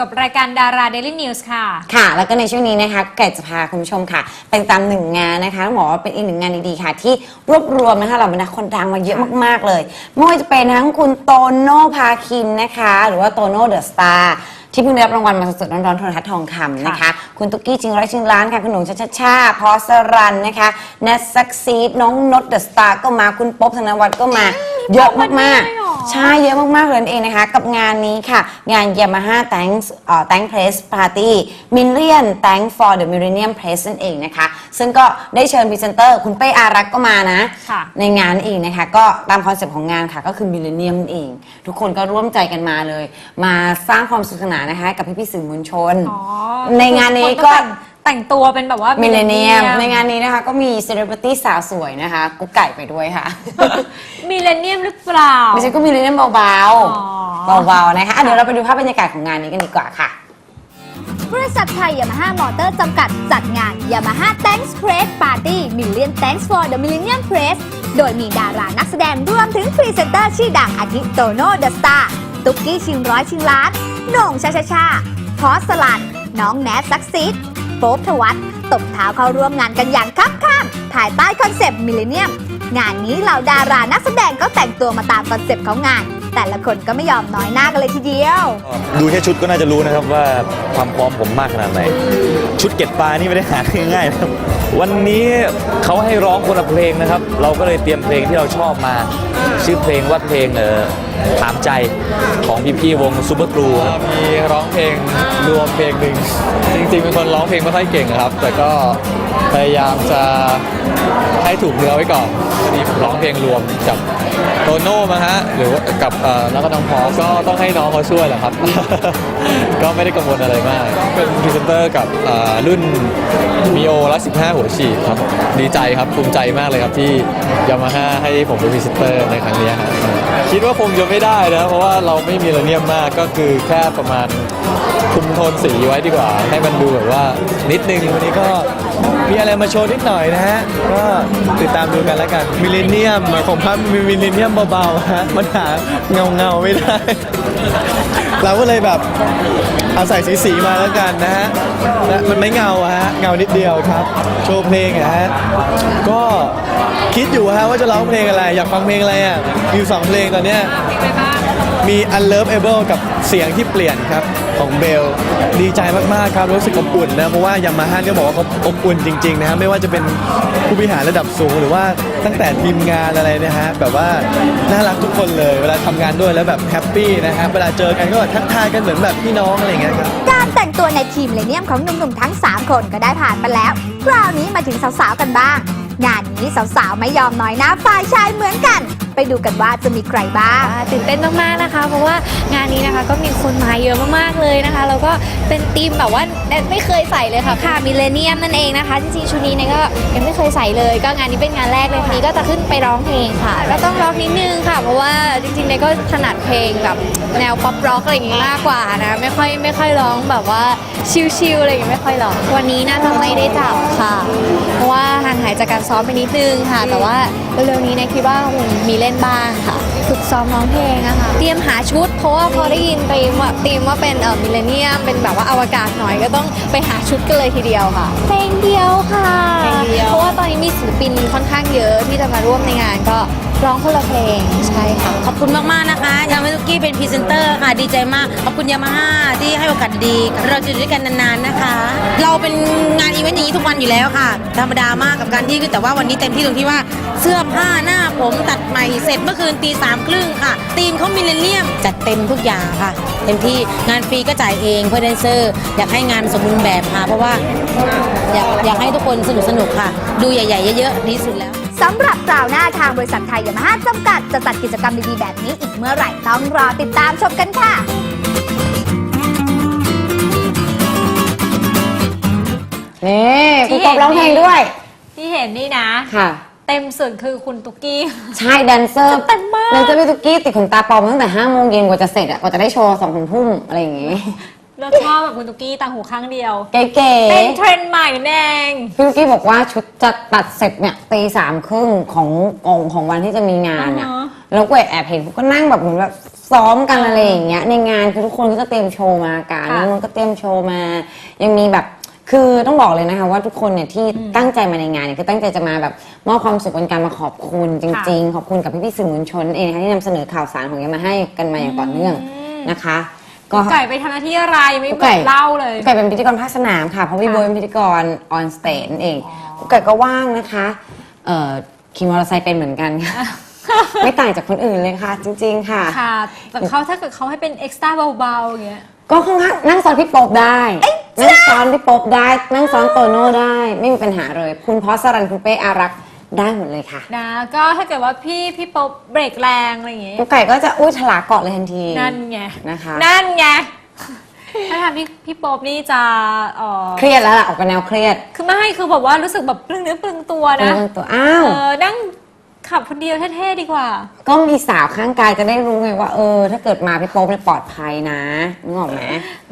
อยู่กับรายการดาราเดลินิวส์ค่ะ ค่ะ แล้วก็ในช่วงนี้นะคะไก่จะพาคุณผู้ชมค่ะ ไปตามหนึ่งงานนะคะต้องบอกว่าเป็นอีกหนึ่งงานดีๆค่ะ ที่รวบรวมนะคะเหล่าบรรดาคนดังมาเยอะมากๆเลย ไม่ว่าจะเป็นทั้งคุณโตโน่พาคินนะคะ หรือว่าโตโน่เดอะสตาร์ที่เพิ่งได้รับรางวัลมาสดๆร้อนๆโทรทัศน์ทองคำนะคะ คุณตุ๊กกี้ชิงร้อยชิงล้านค่ะ คุณหนุ่มชัชชาพอสรันนะคะแนทซักซีดน้องนดเดอะสตาร์ก็มาคุณป๊อบธนวัฒน์ก็มา เยอะมากด้วยเหรอๆใช่เยอะมากๆเลยนั่นเองนะคะ กับงานนี้ค่ะ งาน Yamaha Thanks เอ่อ Thank Press Party Million Thank for the Millennium Press นั่นเองนะคะ ซึ่งก็ได้เชิญพรีเซนเตอร์ คุณเป้อารักษ์ก็มานะ ค่ะ ในงานนั่นเองนะคะ ก็ตามคอนเซปต์ของงานค่ะก็คือ Millennium นั่นเอง ทุกคนก็ร่วมใจกันมาเลย มาสร้างความสนุกสนานนะคะ กับพี่ๆสื่อมวลชน อ๋อในงานนี้ก็แต่ง แต่งตัวเป็นแบบว่ามิมิเลเนียม ในงานนี้นะคะก็มีเซเลบริตี้สาวสวยนะคะกุ๊กไก่ไปด้วยค่ะ มิเลเนียมหรือเปล่า ไม่ใช่ก็มีเรื่องเบาอ๋อๆเบาๆ นะคะอะเดี๋ยวเราไปดูภาพบรรยากาศของงานนี้กันดีกว่าค่ะ บริษัทไทยยามาฮ่ามอเตอร์จำกัดจัดงาน Yamaha Thanks Press Party Million Thanks for the Millennium Press โดยมีดารานักแสดงรวมถึงพรีเซนเตอร์ชื่อดังอาทิโตโน่เดอะสตาร์ตุ๊กกี้ชิงร้อยชิงล้านโหน่งชาชาชาพอสลันน้องแนทซักซีด โป๊บธวัตตบเท้าเข้าร่วมงานกันอย่างคับข้างภายใต้คอนเซปต์มิเลเนียม งานนี้เหล่าดารานักแสดงก็แต่งตัวมาตามคอนเซปต์ของงาน แต่ละคนก็ไม่ยอมน้อยหน้ากันเลยทีเดียว ดูแค่ชุดก็น่าจะรู้นะครับว่าความพร้อมผมมากขนาดไหน ชุดเก็บปลานี่ไม่ได้หาง่ายๆนะครับวันนี้เขาให้ร้องคนละเพลงนะครับ เราก็เลยเตรียมเพลงที่เราชอบมา ชื่อเพลงว่าเพลงเออถามใจของพี่ๆวงซูเปอร์กรูครับ มีร้องเพลงรวมเพลงหนึ่งจริงๆเป็นคนร้องเพลงไม่ค่อยเก่งนะครับ แต่ก็พยายามจะให้ถูกเนื้อไว้ก่อนพอดีผมร้องเพลงรวมกับโตโน่มาฮะหรือว่ากับเอ่อแล้วก็น้องพอก็ต้องให้น้องเขาช่วยแหละครับ ก็ไม่ได้กังวลอะไรมาก เป็นพรีเซนเตอร์กับเอ่อรุ่นมีโอละ15 หัวฉีดครับผมดีใจครับภูมิใจมากเลยครับที่ยามาฮ่าให้ผมเป็นพรีเซนเตอร์ในครั้งนี้ฮะคิดว่าคงจะไม่ได้นะเพราะว่าเราไม่มีระเนียมมากก็คือแค่ประมาณคุมโทนสีไว้ดีกว่า ให้มันดูแบบว่านิดนึงวันนี้ก็ มีอะไรมาโชว์นิดหน่อยนะฮะ ก็ติดตามดูกันแล้วกันมิลเลนเนียมของพับมีมิลเลนเนียมเบาๆฮะมันหาเงาเงาๆไม่ได้ เราก็เลยแบบเอาใส่สีสีๆมาแล้วกันนะฮะและมันไม่เงาอะฮะเงานิดเดียวครับ โชว์เพลงอะฮะก็คิดอยู่ฮะว่าจะร้องเพลงอะไร อยากฟังเพลงอะไรอะมีอยู่สองเพลงตอนเนี้ย มี Unlovable กับ เสียงที่เปลี่ยนครับของเบลดีใจมากๆครับรู้สึกอบอุ่นนะเพราะว่ายามาฮ่าก็บอกว่าเขาอบอุ่นจริงๆนะฮะไม่ว่าจะเป็นผู้บริหารระดับสูง หรือว่าตั้งแต่ทีมงานอะไรนะฮะแบบว่าน่ารักทุกคนเลย เวลาทำงานด้วยแล้วแบบแฮปปี้นะฮะเวลาเจอกันก็แบบทักทายกันเหมือนแบบพี่น้องอะไรเงี้ยครับการแต่งตัวในทีมเลเนียมของหนุ่มๆทั้ง 3 คนก็ได้ผ่านไปแล้ว คราวนี้มาถึงสาวๆกันบ้าง งานนี้สาวๆ ไม่ยอมน้อยหน้าฝ่ายชายเหมือนกัน ไปดูกันว่าจะมีใครบ้าง ตื่นเต้นมากๆนะคะ เพราะว่างานนี้นะคะก็มีคนมาเยอะมากๆเลยนะคะแล้วก็เป็นธีมแบบว่า แนทไม่เคยใส่เลยค่ะค่ะมิเลเนียมนั่นเองนะคะจริงๆชุดนี้เนี่ยก็ยังไม่เคยใส่เลย ก็งานนี้เป็นงานแรกเลยวันนี้ก็จะขึ้นไปร้องเพลงค่ะก็ต้องร้องนิดนึงค่ะ เพราะว่าจริงๆเนี่ยก็ถนัดเพลงแบบแนวป๊อปร็อกอะไรอย่างงี้มากกว่านะไม่ค่อยไม่ค่อยร้องแบบว่าชิลๆอะไรอย่างงี้ไม่ค่อยร้องวันนี้น่าจะไม่ได้จับค่ะ เพราะว่าห่างหายจากการซ้อมไปนิดนึงค่ะ แต่ว่าเร็วๆนี้เนี่ยคิดว่าคงมีเล่นบ้างค่ะฝึกซ้อมร้องเพลงอะค่ะเตรียมหาชุด เพราะว่าพอได้ยินธีมว่าธีมว่าเป็นเอ่อมิเลเนียมเป็นแบบว่าอวกาศหน่อยก็ต้องไปหาชุดกันเลยทีเดียวค่ะ เพลงเดียวค่ะเพลงเดียวเพราะว่าตอนนี้มีศิลปินค่อนข้างเยอะที่จะมาร่วมในงานก็ ร้องคนละเพลงใช่ค่ะ ขอบคุณมาก ๆ นะคะยามาตุกี้เป็นพรีเซนเตอร์ค่ะ ดีใจมาก ขอบคุณยามาฮ่าที่ให้โอกาสดี เราจะอยู่ด้วยกันนาน ๆ นะคะ เราเป็นงานอีเวนต์อย่างนี้ทุกวันอยู่แล้วค่ะ ธรรมดามากกับการที่แต่ว่าวันนี้เต็มที่ตรงที่ว่าเสื้อผ้าหน้าผมตัดใหม่เสร็จเมื่อคืนตีสามครึ่งค่ะตีมเขามิเลเนียมจัดเต็มทุกอย่างค่ะ เต็มที่งานฟรีก็จ่ายเองเพื่อแดนเซอร์ อยากให้งานสมบูรณ์แบบค่ะเพราะว่าอยากอยากให้ทุกคนสนุกสนุกๆค่ะ ดูใหญ่ ๆ เยอะๆดีที่สุดแล้ว สำหรับคราวหน้าทางบริษัทไทยยามาฮ่าจำกัด จะจัดกิจกรรมดีๆแบบนี้อีกเมื่อไหร่ต้องรอติดตามชมกันค่ะนี่คุณป๊อบร้องเพลงด้วย ที่เห็นนี่นะ ค่ะ เต็มสุดคือคุณตุ๊กกี้ ใช่แดนเซอร์เต็มมากแดนเซอร์พี่ตุ๊กกี้ติดขนตาปลอมตั้งแต่ห้าโมงเย็นกว่าจะเสร็จอะกว่าจะได้โชว์สองถึงทุ่มอะไรอย่างงี้ แล้วชอบแบบคุณตุ๊กกี้ต่างหูข้างเดียวเก๋เป็นเทรนด์ใหม่นั่นเองๆพี่ตุ๊กกี้บอกว่าชุดจะตัดเสร็จเนี่ยตีสามครึ่งของของของวันที่จะมีงานเนี่ยอ่าฮะแล้วก็แอบเห็นเขาก็นั่งแบบเหมือนแบบซ้อมกันอะไรอย่างเงี้ยในงานคือทุกคนก็จะเตรียมโชว์มาการค่ะน้องนนท์ก็เตรียมโชว์มา ยังมีแบบคือต้องบอกเลยนะคะว่าทุกคนเนี่ยที่ตั้งใจมาในงานเนี่ยคือตั้งใจจะมาแบบมอบความสุขเป็นการมาขอบคุณจริง ๆ ขอบคุณกับพี่ๆสื่อมวลชนเองนะคะที่นำเสนอข่าวสารของยามาให้กันมาอย่างต่อเนื่องนะคะ ก็ ไก่ไปทำหน้าที่อะไรไม่กุ๊กบไก่อกเล่าเลยกุ๊กไก่เป็นพิธีกรภาคสนามค่ะ เพราะพี่โบยเป็นพิธีกรออนสเตจนั่นเองกุ๊กไก่ก็ว่างนะคะเอ่อขี่มอเตอร์ไซค์เป็นเหมือนกันค่ะ ไม่ต่างจากคนอื่นเลยค่ะ จริง ๆ ค่ะ ค่ะ แต่เขาถ้าเกิดเขาให้เป็นเอ็กซ์ตร้าเบาๆอย่างเงี้ย ก็ข้างๆนั่งซ้อนพี่โป๊บได้นั่งซ้อนพี่โป๊บได้ นั่งซ้อนโตโน่ได้ ไม่มีปัญหาเลย คุณพอสรันคุณเป้อารักษ์ ได้หมดเลยค่ะนะก็ถ้าเกิดว่าพี่พี่โป๊บเบรกแรงอะไรอย่างเงี้ยกุ๊กไก่ก็จะอุ้ยฉลาเกาะเลยทันทีนั่นไงนะคะ นั่นไงถ้าทำพี่พี่โป๊บนี่จะเออเครียดแล้วล่ะออกไปแนวเครียด คือไม่คือแบบว่ารู้สึกแบบเปลืองเนื้อเปลืองตัวนะเรื่องตัวอ้าว เออนั่ง ขับคนเดียวเท่ๆดีกว่า ก็มีสาวข้างกายจะได้รู้ไงว่า เออ ถ้าเกิดมาพี่โป๊บเนี่ยปลอดภัยนะนึกออกไหม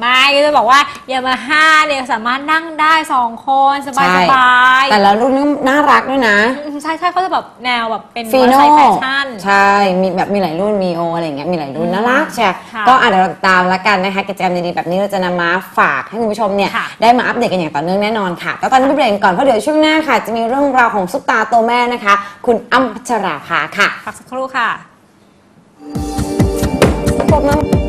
ไม่ก็จะบอกว่ายามาฮ่าเนี่ยสามารถนั่งได้สองคนสบายใช่สบายแต่ละรุ่นนี่น่ารักด้วยนะ ใช่ใช่เขาจะแบบแนวแบบเป็นฟีมอเตอโน่ร์ไซค์แฟชั่นใช่ มีแบบมีหลายรุ่นมีโออะไรอย่างเงี้ยมีหลายรุ่นน่ารักใช่ค่ะก็อ่านเดี๋ยวเราติดตามแล้วกันนะคะกิจกรรมดีๆแบบนี้เราจะนำมาฝากให้คุณผู้ชมเนี่ยค่ะได้มาอัปเดตกันอย่างต่อเนื่องแน่นอนค่ะแต่ตอนนี้ไปเบรกก่อนเพราะเดี๋ยวช่วงหน้าค่ะ จะมีเรื่องราวของซุปตาตัวแม่นะคะ คุณอ้ำพัชราภาค่ะ พักสักครู่ค่ะพบน้ำ